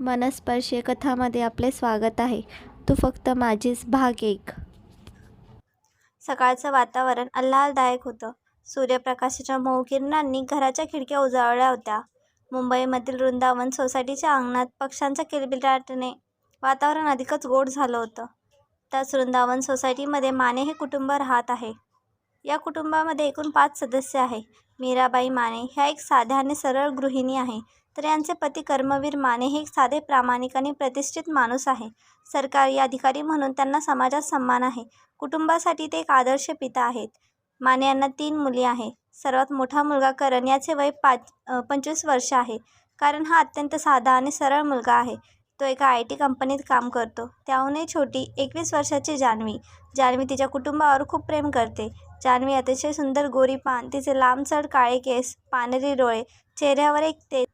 मनस्पर्शी कथामध्ये आपले स्वागत आहे. तू फक्त माझीच भाग एक. सकाळचं वातावरण आल्हाददायक होतं. सूर्यप्रकाशाच्या मऊ किरणांनी घराच्या खिडक्या उजाळल्या होत्या. मुंबईमधील वृंदावन सोसायटीच्या अंगणात पक्ष्यांच्या किलबिलाटने वातावरण अधिकच गोड झालं होतं. त्याच वृंदावन सोसायटीमध्ये माने हे कुटुंब राहत आहे. या कुटुंबामध्ये एकूण पाच सदस्य आहे. मीराबाई माने ह्या एक साध्या आणि सरळ गृहिणी आहे. तर यांचे पती कर्मवीर माने हे एक साधे प्रामाणिक आणि प्रतिष्ठित माणूस आहे. सरकारी अधिकारी म्हणून त्यांना समाजात सन्मान आहे. कुटुंबासाठी ते एक आदर्श पिता आहेत. माने यांना तीन मुली आहे. सर्वात मोठा मुलगा करण याचे वय पाच पंचवीस वर्ष आहे. कारण हा अत्यंत साधा आणि सरळ मुलगा आहे. तो एका आय टी कंपनीत काम करतो. त्याहूनही छोटी एकवीस वर्षाची जान्हवी. जान्हवी तिच्या कुटुंबावर खूप प्रेम करते. जान्हवी अतिशय सुंदर गोरी पान तिचे लांबसड काळे केस पानेरी डोळे चेहऱ्यावर एक ते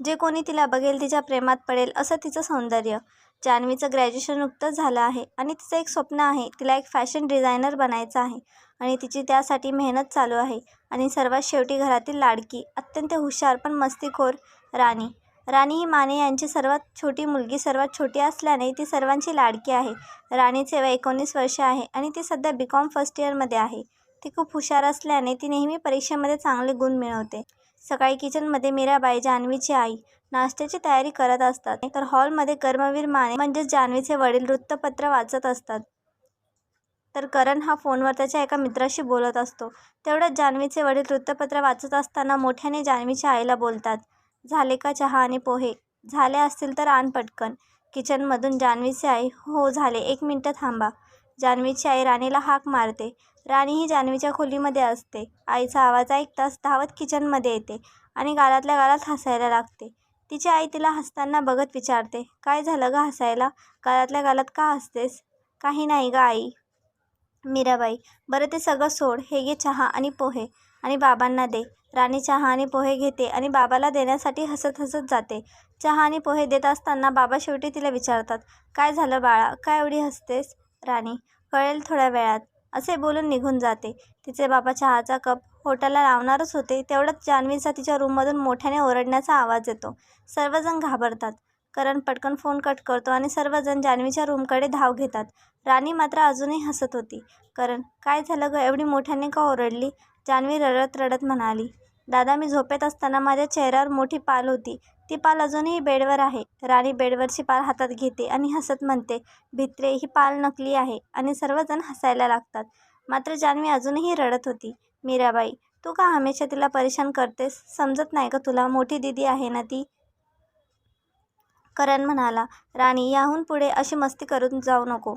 जे कोणी तिला बघेल तिच्या प्रेमात पडेल असं तिचं सौंदर्य. जान्हवीचं ग्रॅज्युएशन नुकतंच झालं आहे आणि तिचं एक स्वप्न आहे तिला एक फॅशन डिझायनर बनायचं आहे आणि तिची त्यासाठी मेहनत चालू आहे आणि सर्वात शेवटी घरातील लाडकी अत्यंत हुशार पण मस्तीखोर राणी. राणी ही माने यांची सर्वात छोटी मुलगी सर्वात छोटी असल्याने ती सर्वांची लाडकी आहे. राणीचे वय एकोणीस वर्ष आहे आणि ती सध्या बी कॉम फर्स्ट इयरमध्ये आहे. ती खूप हुशार असल्याने ती नेहमी परीक्षेमध्ये चांगले गुण मिळवते. सकाळी किचनमध्ये मीराबाई जान्हवीची आई नाश्त्याची तयारी करत असतात. तर हॉलमध्ये कर्मवीर माने म्हणजेच जान्हवीचे वडील वृत्तपत्र वाचत असतात. तर करण हा फोनवर त्याच्या एका मित्राशी बोलत असतो. तेवढ्यात जान्हवीचे वडील वृत्तपत्र वाचत असताना मोठ्याने जान्हवीच्या आईला बोलतात झाले का चहा आणि पोहे? झाले असतील तर आण पटकन. किचनमधून जान्हवीचे आई हो झाले. एक मिनटं थांबा. जान्हवीची आई राणीला हाक मारते. राणी ही जान्हवीच्या खोलीमध्ये असते. आईचा आवाज ऐकताच धावत किचनमध्ये येते आणि गालातल्या गालात हसायला लागते. तिची आई तिला हसताना बघत विचारते काय झालं ग हसायला? गालातल्या गालात का हसतेस? काही नाही ग आई. मीराबाई बरं ते सगळं सोड. हे घे चहा आणि पोहे आणि बाबांना दे. राणी चहा आणि पोहे घेते आणि बाबाला देण्यासाठी हसत हसत जाते. चहा आणि पोहे देत असताना बाबा शेवटी तिला विचारतात काय झालं बाळा? काय एवढी हसतेस? राणी कळेल थोड्या वेळात. असे बोलून निघून जाते. तिचे बाबा चहाचा कप होटाला लावणारच होते तेवढ्यात जान्हवीचा तिच्या रूममधून मोठ्याने ओरडण्याचा आवाज येतो. सर्वजण घाबरतात. करण पटकन फोन कट करतो आणि सर्वजण जान्हवीच्या रूमकडे धाव घेतात. राणी मात्र अजूनही हसत होती. करण काय झालं ग? एवढी मोठ्याने का ओरडली? जान्हवी रडत रडत म्हणाली. दादा मी झोपेत असताना माझ्या चेहऱ्यावर मोठी पाल होती. ती पाल अजूनही बेडवर आहे. राणी बेडवरची पाल हातात घेते आणि हसत म्हणते भित्रे ही पाल नकली आहे आणि सर्वजण हसायला लागतात. मात्र जान्हवी अजूनही रडत होती. मीराबाई तू का हमेशा तिला परेशान करतेस? समजत नाही का तुला? मोठी दिदी आहे ना ती? करण म्हणाला राणी याहून पुढे अशी मस्ती करून जाऊ नको.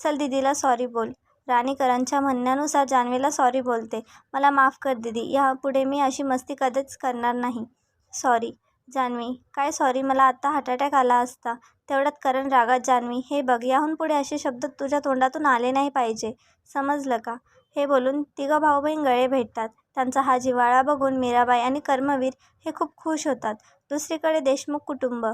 चल दिदीला सॉरी बोल. राणी करणच्या म्हणण्यानुसार जान्हवीला सॉरी बोलते. मला माफ कर दिदी यापुढे मी अशी मस्ती कधीच करणार नाही. सॉरी जान्हवी काय सॉरी मला आत्ता हार्ट अटॅक आला असता. तेवढ्यात करण रागात जान्हवी हे बघ याहून पुढे असे शब्द तुझ्या तोंडातून आले नाही पाहिजे. समजलं का? हे बोलून तिघं भाऊ बहीण गळे भेटतात. त्यांचा हा जिव्हाळा बघून मीराबाई आणि कर्मवीर हे खूप खुश होतात. दुसरीकडे देशमुख कुटुंब.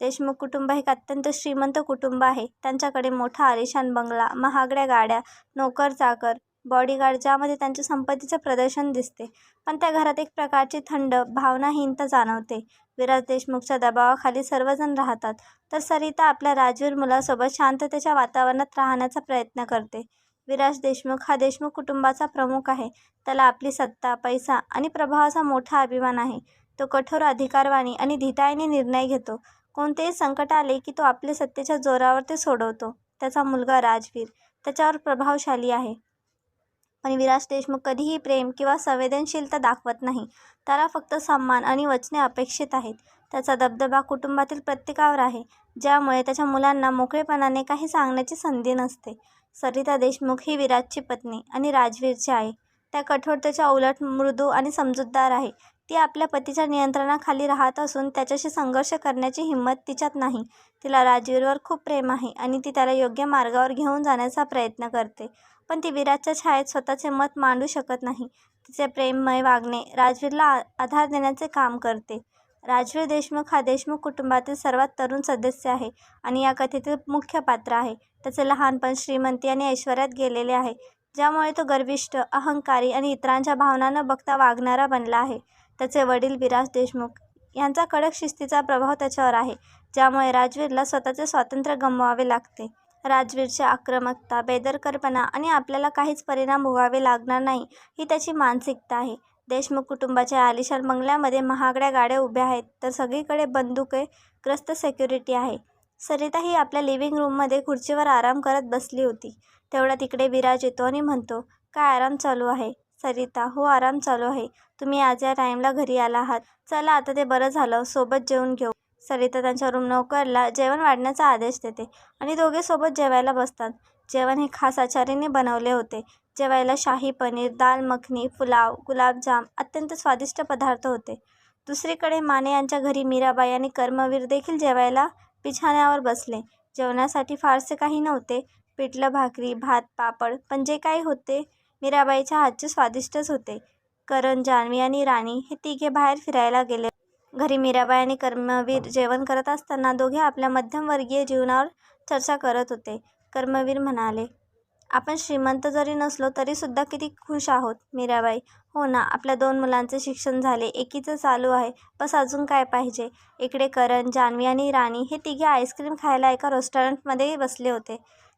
देशमुख कुटुंब हे एक अत्यंत श्रीमंत कुटुंब आहे. त्यांच्याकडे मोठा आलिशान बंगला महागड्या गाड्या नोकर चाकर बॉडीगार्ड ज्यामध्ये त्यांच्या संपत्तीचं प्रदर्शन दिसते. पण त्या घरात एक प्रकारची थंड भावनाहीनता जाणवते. विराज देशमुखच्या दबावाखाली सर्वजण राहतात. तर सरिता आपल्या राजवीर मुलासोबत शांततेच्या वातावरणात राहण्याचा प्रयत्न करते. विराज देशमुख हा देशमुख कुटुंबाचा प्रमुख आहे. त्याला आपली सत्ता पैसा आणि प्रभावाचा मोठा अभिमान आहे. तो कठोर अधिकारवाणी आणि धिटाईने निर्णय घेतो. कोणतेही संकट आले की तो आपल्या सत्तेच्या जोरावर ते सोडवतो. त्याचा मुलगा राजवीर त्याच्यावर प्रभावशाली आहे. पण विराज देशमुख कधीही प्रेम किंवा संवेदनशीलता दाखवत नाही. त्याला फक्त सन्मान आणि वचने अपेक्षित आहेत. त्याचा दबदबा कुटुंबातील प्रत्येकावर आहे ज्यामुळे त्याच्या मुलांना मोकळेपणाने काही सांगण्याची संधी नसते. सरिता देशमुख ही विराजची पत्नी आणि राजवीरची आहे त्या कठोरतेच्या उलट मृदू आणि समजूतदार आहे. ती आपल्या पतीच्या नियंत्रणाखाली राहत असून त्याच्याशी संघर्ष करण्याची हिंमत तिच्यात नाही. तिला राजवीरवर खूप प्रेम आहे आणि ती त्याला योग्य मार्गावर घेऊन जाण्याचा प्रयत्न करते. पण ती विराजच्या छायेत स्वतःचे मत मांडू शकत नाही. तिचे प्रेममय वागणे राजवीरला आधार देण्याचे काम करते. राजवीर देशमुख हा देशमुख कुटुंबातील सर्वात तरुण सदस्य आहे आणि या कथेतील मुख्य पात्र आहे. त्याचे लहानपण श्रीमंती आणि ऐश्वर्यात गेलेले आहे. ज्यामुळे तो गर्विष्ठ अहंकारी आणि इतरांच्या भावना न बघता वागणारा बनला आहे. त्याचे वडील विराज देशमुख यांचा कडक शिस्तीचा प्रभाव त्याच्यावर आहे ज्यामुळे राजवीरला स्वतःचे स्वातंत्र्य गमवावे लागते. राजवीरची आक्रमकता बेदरकरपणा आणि आपल्याला काहीच परिणाम भोगावे लागणार नाही ही त्याची मानसिकता आहे. देशमुख कुटुंबाच्या आलिशान बंगल्यामध्ये महागड्या गाड्या उभ्या आहेत तर सगळीकडे बंदुके ग्रस्त सेक्युरिटी आहे. सरिता ही आपल्या लिव्हिंग रूममध्ये खुर्चीवर आराम करत बसली होती. तेवढा तिकडे विराज येतो आणि म्हणतो काय आराम चालू आहे? सरिता हो आराम चालू आहे. तुम्ही आज या टाईमला घरी आला आहात. चला आता ते बरं झालं. सोबत जेवून घेऊ. सरिता त्यांच्या रूम नोकरला जेवण वाढण्याचा आदेश देते आणि दोघे सोबत जेवायला बसतात. जेवण हे खास आचार्याने बनवले होते. जेवायला शाही पनीर दाल मखनी पुलाव गुलाबजाम अत्यंत स्वादिष्ट पदार्थ होते. दुसरीकडे माने यांच्या घरी मीराबाई आणि कर्मवीर देखील जेवायला बिछाण्यावर बसले. जेवणासाठी फारसे काही नव्हते. पिठलं भाकरी भात पापड पण जे काही होते मीराबाईच्या हातचे स्वादिष्टच होते. करण जान्हवी आणि राणी हे तिघे बाहेर फिरायला गेले. घरी मीराबाई आणि कर्मवीर जेवण करत असताना दोघे आपल्या मध्यमवर्गीय जीवनावर चर्चा करत होते. कर्मवीर म्हणाले आपण श्रीमंत जरी नसलो तरीसुद्धा किती खुश आहोत मीराबाई. हो ना आपल्या दोन मुलांचे शिक्षण झाले एकीचं चालू आहे. बस अजून काय पाहिजे? इकडे करण जान्हवी आणि राणी हे तिघे आईस्क्रीम खायला एका रेस्टॉरंटमध्ये बसले होते.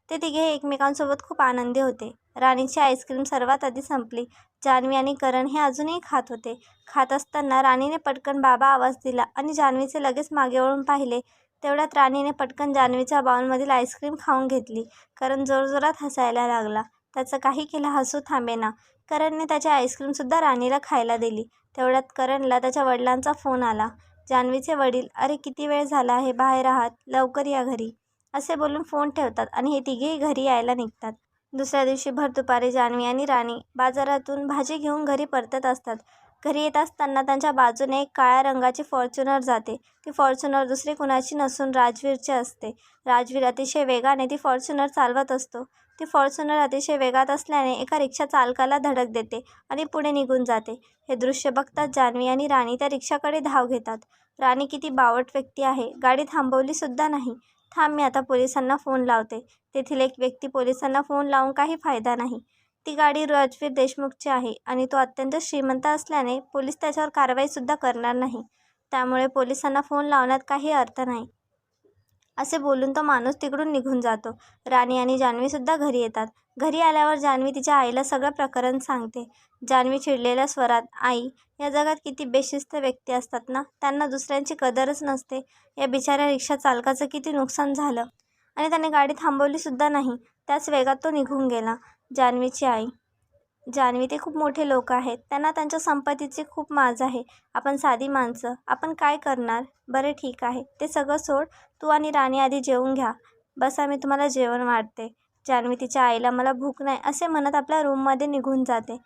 ते तिघे एकमेकांसोबत खूप आनंदी होते. राणीची आईस्क्रीम सर्वात आधी संपली. जान्हवी आणि करण हे अजूनही खात होते. खात असताना राणीने पटकन बाबा आवाज दिला आणि जान्हवीचे लगेच मागे वळून पाहिले. तेवढ्यात राणीने पटकन जान्हवीच्या बाउलमधील आईस्क्रीम खाऊन घेतली. करण जोरजोरात हसायला लागला. त्याचं काही केलं हसू थांबेना. करणने त्याची आईस्क्रीमसुद्धा राणीला खायला दिली. तेवढ्यात करणला त्याच्या वडिलांचा फोन आला. जान्हवीचे वडील अरे किती वेळ झाला आहे? बाहेर आहात? लवकर या घरी. असे बोलून फोन ठेवतात आणि हे तिघेही घरी यायला निघतात. दुसऱ्या दिवशी भर दुपारी जान्हवी आणि राणी बाजारातून भाजी घेऊन घरी परतत असतात. घरी येत असताना त्यांच्या बाजूने एक काळ्या रंगाची फॉर्च्युनर जाते. ती फॉर्च्युनर दुसरी कुणाची नसून राजवीरची असते. राजवीर अतिशय वेगाने ती फॉर्च्युनर चालवत असतो. ती फॉर्च्युनर अतिशय वेगात असल्याने एका रिक्षा चालकाला धडक देते आणि पुढे निघून जाते. हे दृश्य बघताच जान्हवी आणि राणी त्या रिक्षाकडे धाव घेतात. राणी किती बावट व्यक्ती आहे. गाडी थांबवलीसुद्धा नाही. थांब मी आता पोलिसांना फोन लावते. तेथील एक व्यक्ती पोलिसांना फोन लावून काही फायदा नाही. ती गाडी राजवीर देशमुखची आहे आणि तो अत्यंत श्रीमंत असल्याने पोलीस त्याच्यावर कारवाईसुद्धा करणार नाही. त्यामुळे पोलिसांना फोन लावण्यात काही अर्थ नाही. असे बोलून तो माणूस तिकडून निघून जातो. राणी आणि जान्हवीसुद्धा घरी येतात. घरी आल्यावर जान्हवी तिच्या आईला सगळं प्रकरण सांगते. जान्हवी चिडलेल्या स्वरात आई या जगात किती बेशिस्त व्यक्ती असतात ना? त्यांना दुसऱ्यांची कदरच नसते. या बिचाऱ्या रिक्षा चालकाचं किती नुकसान झालं. आणि त्याने गाडी थांबवलीसुद्धा नाही. त्याच वेगात तो निघून गेला. जान्हवीची आई जान्हवी ते खूप मोठे लोक आहेत. त्यांना त्यांच्या संपत्तीची खूप माज आहे. आपण साधी माणसं. आपण काय करणार? बरं ठीक आहे. ते सगळं सोड. तू आणि राणी आधी जेवून घ्या. बसा मी तुम्हाला जेवण वाढते. जान्हवी तिच्या आईला मला भूक नाही असे म्हणत आपल्या रूममध्ये निघून जाते.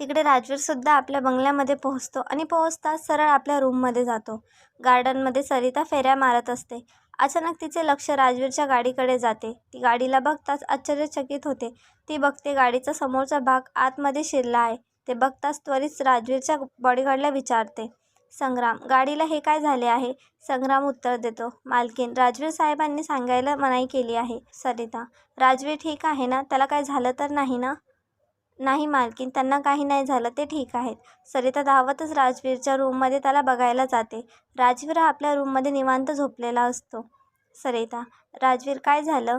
तिकडे राजवीरसुद्धा आपल्या बंगल्यामध्ये पोहोचतो आणि पोहोचताच सरळ आपल्या रूममध्ये जातो. गार्डनमध्ये सरिता फेऱ्या मारत असते. अचानक तिचे लक्ष राजवीरच्या गाडीकडे जाते. ती गाडीला बघताच आश्चर्यचकित होते. ती बघते गाडीचा समोरचा भाग आतमध्ये शिरला आहे. ते बघताच त्वरित राजवीरच्या बॉडीगार्डला विचारते. संग्राम. गाडीला हे काय झाले आहे? संग्राम उत्तर देतो. मालकीन राजवीर साहेबांनी सांगायला मनाई केली आहे. सरिता राजवीर ठीक आहे ना? त्याला काय झालं तर नाही ना? नाही मालकीन त्यांना काही नाही झालं ते ठीक आहेत. सरिता धावतच राजवीरच्या रूममध्ये त्याला बघायला जाते. राजवीर हा आपल्या रूममध्ये निवांत झोपलेला असतो. सरिता राजवीर काय झालं?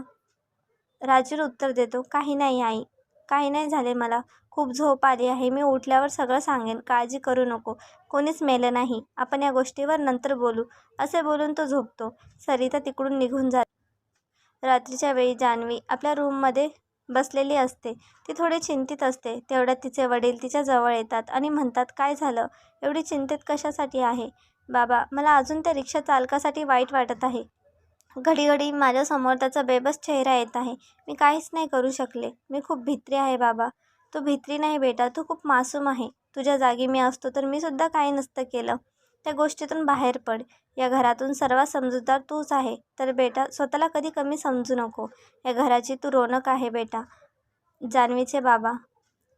राजवीर उत्तर देतो काही नाही आई. काही नाही झाले मला. खूप झोप आली आहे. मी उठल्यावर सगळं सांगेन. काळजी करू नको. कोणीच मेलं नाही. आपण या गोष्टीवर नंतर बोलू. असे बोलून तो झोपतो. सरिता तिकडून निघून जाते रात्रीच्या वेळी जान्हवी आपल्या रूममध्ये बसलेली असते. ती थोडी चिंतित असते. तेवढ्यात तिचे वडील तिच्या जवळ येतात आणि म्हणतात काय झालं? एवढी चिंतित कशासाठी आहे? बाबा मला अजून त्या रिक्षा चालकासाठी वाईट वाटत आहे. घडी घडी माझ्यासमोर त्याचा बेबस चेहरा येत आहे. मी काहीच नाही करू शकले. मी खूप भित्री आहे बाबा. तू भित्री नाही बेटा. तू खूप मासूम आहे. तुझ्या जागी मी असतो तर मी सुद्धा काही नसतं केलं. त्या गोष्टीतून बाहेर पड. या घरातून सर्वात समजूतदार तूच आहे. तर बेटा स्वतःला कधी कमी समजू नको. या घराची तू रोनक आहे बेटा. जान्हवीचे बाबा.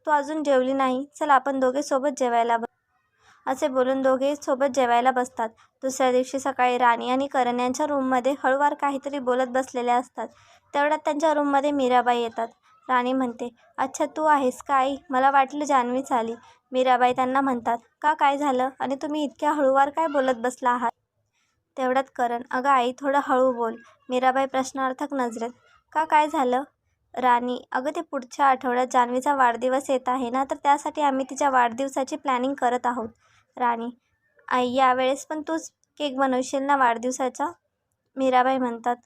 तू अजून जेवली नाही. चल आपण दोघे सोबत जेवायला असे बोलून दोघे सोबत जेवायला बसतात. दुसऱ्या दिवशी सकाळी राणी आणि करण यांच्या रूममध्ये हळूवार काहीतरी बोलत बसलेले असतात. तेवढ्यात त्यांच्या रूममध्ये मीराबाई येतात. राणी म्हणते अच्छा तू आहेस का आई? मला वाटलं जान्हवीच आली. मीराबाई त्यांना म्हणतात का काय झालं? आणि तुम्ही इतक्या हळूवार काय बोलत बसला आहात? तेवढ्यात करण अगं आई थोडं हळू बोल. मीराबाई प्रश्नार्थक नजरेत का काय झालं? राणी अगं ते पुढच्या आठवड्यात जान्हवीचा वाढदिवस येत आहे ना तर त्यासाठी आम्ही तिच्या वाढदिवसाची प्लॅनिंग करत आहोत. राणी. आई यावेळेस पण तूच केक बनवशील ना वाढदिवसाचा? मीराबाई म्हणतात.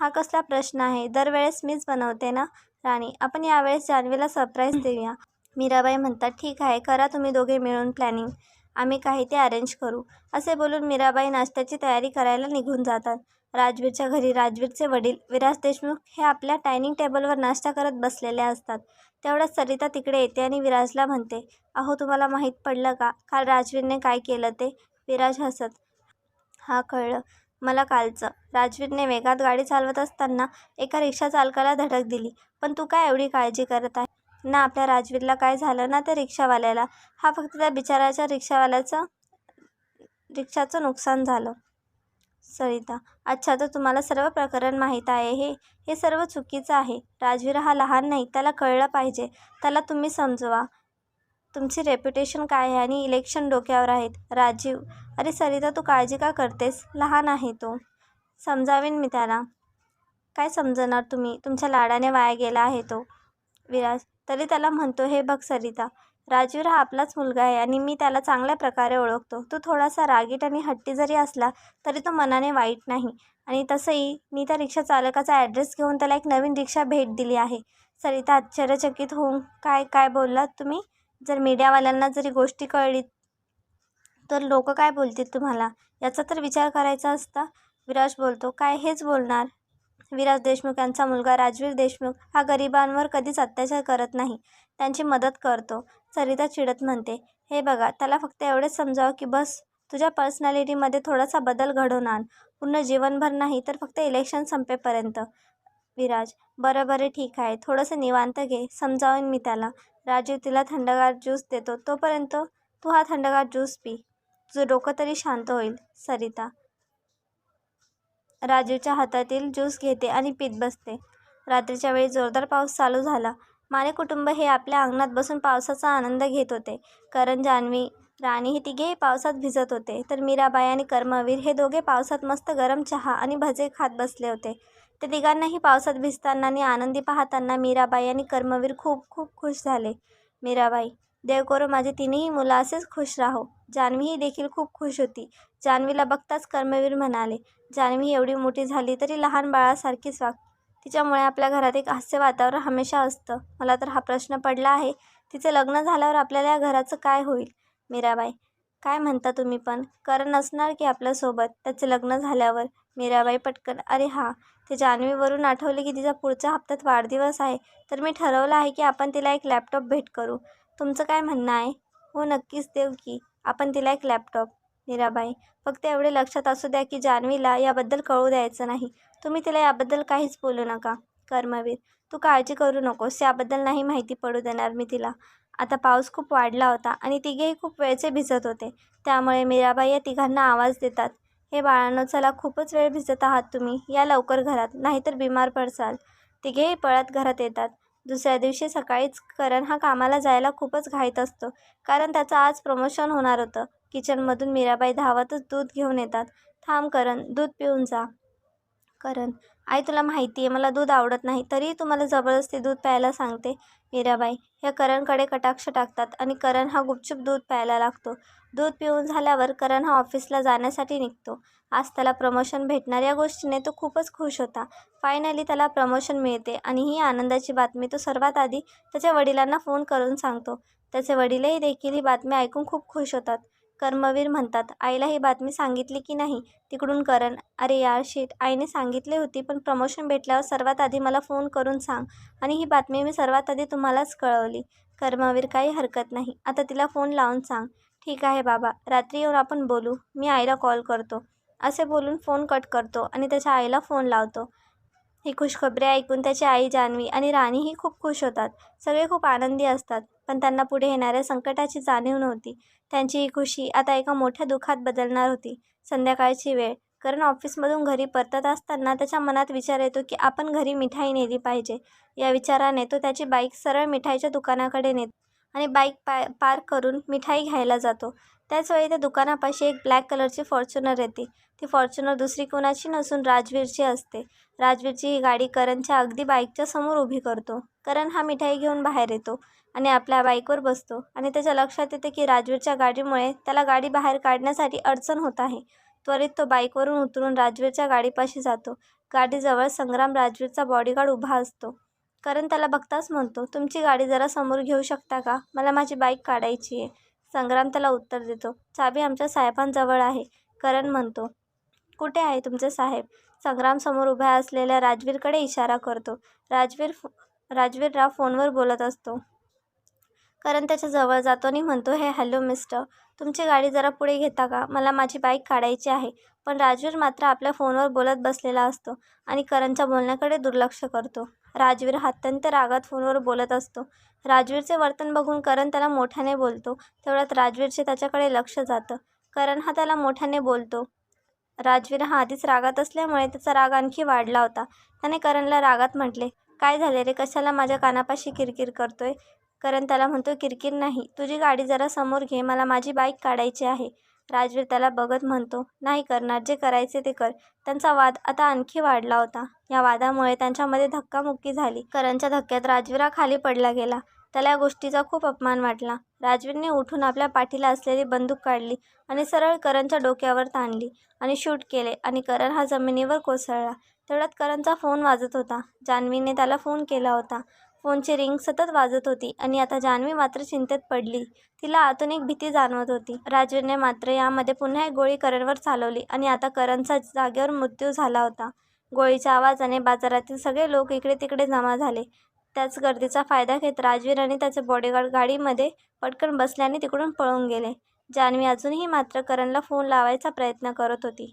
हा कसला प्रश्न आहे? दरवेळेस मीच बनवते ना? राणी आपण यावेळेस जान्हवीला सरप्राईज देऊया. मीराबाई म्हणतात ठीक आहे करा तुम्ही दोघे मिळून प्लॅनिंग आम्ही काही ते अरेंज करू. असे बोलून मीराबाई नाश्त्याची तयारी करायला निघून जातात. राजवीरच्या घरी राजवीरचे वडील विराज देशमुख हे आपल्या डायनिंग टेबलवर नाश्ता करत बसलेले असतात. तेवढ्याच सरिता तिकडे येते आणि विराजला म्हणते अहो तुम्हाला माहीत पडलं का? काल राजवीरने काय केलं ते? विराज हसत हा कळलं. मला कालचं. राजवीरने वेगात गाडी चालवत असताना एका रिक्षा चालकाला धडक दिली. पण तू काय एवढी काळजी करत आहे? ना आपल्या राजवीरला काय झालं ना त्या रिक्षावाल्याला? हा फक्त त्या बिचाराच्या रिक्षावाल्याचं रिक्षाचं नुकसान झालं. सरिता अच्छा तर तुम्हाला सर्व प्रकरण माहीत आहे हे? हे सर्व चुकीचं आहे. राजवीर हा लहान नाही त्याला कळलं पाहिजे. त्याला तुम्ही समजवा. तुमची रेप्युटेशन काय आहे आणि इलेक्शन डोक्यावर आहेत. राजीव अरे सरिता तू काळजी का करतेस? लहान आहे तो. समजावेन मी त्याला. काय समजणार तुम्ही? तुमच्या लाडाने वाया गेला आहे तो. विराज तरी त्याला म्हणतो हे बघ सरिता राजीव हा आपलाच मुलगा आहे आणि मी त्याला चांगल्या प्रकारे ओळखतो. तो थोडासा रागीट आणि हट्टी जरी असला तरी तो मनाने वाईट नाही. आणि तसंही मी त्या रिक्षा चालकाचा ॲड्रेस घेऊन त्याला एक नवीन रिक्षा भेट दिली आहे. सरिता आश्चर्यचकित होऊन काय काय बोललात तुम्ही? जर मीडियावाल्यांना जरी गोष्टी कळली तर लोक काय बोलतील तुम्हाला? याचा तर विचार करायचा असता? विराज बोलतो काय हेच बोलणार? विराज देशमुख यांचा मुलगा राजवीर देशमुख हा गरिबांवर कधीच अत्याचार करत नाही. त्यांची मदत करतो. सरिता चिडत म्हणते हे बघा त्याला फक्त एवढेच समजावं की बस तुझ्या पर्सनॅलिटीमध्ये थोडासा बदल घडवून आण. पूर्ण जीवनभर नाही तर फक्त इलेक्शन संपेपर्यंत. विराज बरं बरं ठीक आहे. थोडंसं निवांत घे. समजावेन मी त्याला. राजीव तिला थंडगार ज्यूस देतो. तोपर्यंत तू हा थंडगार ज्यूस पी. तुझं डोकं तरी शांत होईल. सरिता राजूच्या हातातील ज्यूस घेते आणि पीत बसते. रात्रीच्या वेळी जोरदार पाऊस चालू झाला. माने कुटुंब हे आपल्या अंगणात बसून पावसाचा आनंद घेत होते. करण जान्हवी राणी हे तिघेही पावसात भिजत होते. तर मीराबाई आणि कर्मवीर हे दोघे पावसात मस्त गरम चहा आणि भजे खात बसले होते. ते तिघांनाही पावसात भिजताना आणि आनंदी पाहताना मीराबाई आणि कर्मवीर खूप खूप खुश झाले. मीराबाई देव करो माझे तिन्ही मुलं असेच खुश राहो. जान्हवी ही देखील खूप खुश होती. जान्हवीला बघताच कर्मवीर म्हणाले जान्हवी एवढी मोठी झाली तरी लहान बाळासारखीच वाग. तिच्यामुळे आपल्या घरात एक हास्य वातावरण हमेशा असतं. मला तर हा प्रश्न पडला आहे. तिचं लग्न झाल्यावर आपल्याला या घराचं काय होईल? मीराबाई काय म्हणता तुम्ही पण? करण असणार की आपल्यासोबत त्याचं लग्न झाल्यावर. मीराबाई पटकन अरे हां ते जान्हवीवरून आठवले की तिचा पुढच्या हप्त्यात वाढदिवस आहे. तर मी ठरवलं आहे की आपण तिला एक लॅपटॉप भेट करू. तुमचं काय म्हणणं आहे? हो नक्कीच देऊ की. आपण तिला एक लॅपटॉप. मीराबाई फक्त एवढे लक्षात असू द्या की जान्हवीला याबद्दल कळू द्यायचं नाही. तुम्ही तिला याबद्दल काहीच बोलू नका कर्मवीर. तू काळजी करू नकोस याबद्दल नाही माहिती पडू देणार मी तिला. आता पाऊस खूप वाढला होता आणि तिघेही खूप वेळचे भिजत होते. त्यामुळे मीराबाई या तिघांना आवाज देतात. हे बाळांनो चला खूपच वेळ भिजत आहात तुम्ही. या लवकर घरात नाहीतर बिमार पडसाल. तिघेही पळत घरात येतात. दुसऱ्या दिवशी सकाळीच करण हा कामाला जायला खूपच घाईत असतो. कारण त्याचं आज प्रमोशन होणार होतं. किचनमधून मीराबाई धावतच दूध घेऊन येतात. थांब करण दूध पिऊन जा. करण आई तुला माहिती आहे मला दूध आवडत नाही तरीही तुम्हाला जबरदस्ती दूध प्यायला सांगते. मीराबाई ह्या करणकडे कटाक्ष टाकतात आणि करण हा गुपचूप दूध प्यायला लागतो. दूध पिऊन झाल्यावर करण हा ऑफिसला जाण्यासाठी निघतो. आज त्याला प्रमोशन भेटणार या गोष्टीने तो खूपच खुश होता. फायनली त्याला प्रमोशन मिळते आणि ही आनंदाची बातमी तो सर्वात आधी त्याच्या वडिलांना फोन करून सांगतो. त्याचे वडीलही देखील ही बातमी ऐकून खूप खुश होतात. कर्मवीर म्हणतात आईला ही बातमी सांगितली की नाही? तिकडून करण. अरे यार शीट आईने सांगितली होती पण प्रमोशन भेटल्यावर सर्वात आधी मला फोन करून सांग आणि ही बातमी मी सर्वात आधी तुम्हालाच कळवली. कर्मवीर काही हरकत नाही. आता तिला फोन लावून सांग. ठीक आहे बाबा. रात्री येऊन आपण बोलू. मी आईला कॉल करतो. असे बोलून फोन कट करतो आणि त्याच्या आईला फोन लावतो. ही खुशखबरी ऐकून त्याची आई जान्हवी आणि राणीही खूप खुश होतात. सगळे खूप आनंदी असतात. पण त्यांना पुढे येणाऱ्या संकटाची जाणीव नव्हती. त्यांची ही खुशी आता एका मोठ्या दुःखात बदलणार होती. संध्याकाळची वेळ. कारण ऑफिसमधून घरी परतत असताना त्याच्या मनात विचार येतो की आपण घरी मिठाई नेली पाहिजे. या विचाराने तो त्याची बाईक सरळ मिठाईच्या दुकानाकडे नेत आणि बाईक पा पार्क करून मिठाई घ्यायला जातो. त्याचवेळी त्या दुकानापाशी एक ब्लॅक कलरची फॉर्च्युनर येते. ती फॉर्च्युनर दुसरी कोणाची नसून राजवीरची असते. राजवीरची ही गाडी करणच्या अगदी बाईकच्या समोर उभी करतो. करण हा मिठाई घेऊन बाहेर येतो आणि आपल्या बाईकवर बसतो आणि त्याच्या लक्षात येते की राजवीरच्या गाडीमुळे त्याला गाडी बाहेर काढण्यासाठी अडचण होत आहे. त्वरित तो बाईकवरून उतरून राजवीरच्या गाडीपाशी जातो. गाडीजवळ संग्राम राजवीरचा बॉडीगार्ड उभा असतो. करण त्याला बघताच म्हणतो तुमची गाडी जरा समोर घेऊ शकता का? मला माझी बाईक काढायची आहे. संग्राम त्याला उत्तर देतो. चाबी आमच्या साहेबांजवळ आहे करण म्हणतो. कुठे आहे तुमचे साहेब? संग्राम समोर उभ्या असलेल्या राजवीरकडे इशारा करतो. राजवीर फो राजवीरराव फोनवर बोलत असतो. करण त्याच्याजवळ जातो आणि म्हणतो हे हॅलो मिस्टर. तुमची गाडी जरा पुढे घेता का? मला माझी बाईक काढायची आहे. पण राजवीर मात्र आपल्या फोनवर बोलत बसलेला असतो आणि करणच्या बोलण्याकडे दुर्लक्ष करतो. राजवीर हा अत्यंत रागात फोनवर बोलत असतो. राजवीरचे वर्तन बघून करण त्याला मोठ्याने बोलतो. तेवढ्यात राजवीरचे त्याच्याकडे लक्ष जातं. करण हा त्याला मोठ्याने बोलतो. राजवीर हा आधीच रागात असल्यामुळे त्याचा राग आणखी वाढला होता. त्याने करणला रागात म्हटले काय झाले रे? कशाला माझ्या कानापाशी किरकिर करतोय? करण त्याला म्हणतो किरकिर नाही. तुझी गाडी जरा समोर घे. मला माझी बाईक काढायची आहे. राजवीर त्याला बघत म्हणतो नाही करणार जे करायचे ते कर. त्यांचा वाद आता आणखी वाढला होता. या वादामुळे त्यांच्यामध्ये धक्कामुक्की झाली. करणच्या धक्क्यात राजवीरा खाली पडला गेला. त्याला या गोष्टीचा खूप अपमान वाटला. राजवीरने उठून आपल्या पाठीला असलेली बंदूक काढली आणि सरळ करणच्या डोक्यावर ताणली आणि शूट केले आणि करण हा जमिनीवर कोसळला. तेवढ्यात करणचा फोन वाजत होता. जान्हवीने त्याला फोन केला होता. फोनची रिंग सतत वाजत होती आणि आता जान्हवी मात्र चिंतेत पडली. तिला आतून एक भीती जाणवत होती. राजवीरने मात्र यामध्ये पुन्हा एक गोळी करणवर चालवली आणि आता करणचा जागेवर मृत्यू झाला होता. गोळीच्या आवाजाने बाजारातील सगळे लोक इकडे तिकडे जमा झाले. त्याच गर्दीचा फायदा घेत राजवीर आणि त्याचे बॉडीगार्ड गाडीमध्ये पटकन बसल्याने तिकडून पळून गेले. जान्हवी अजूनही मात्र करणला फोन लावायचा प्रयत्न करत होती.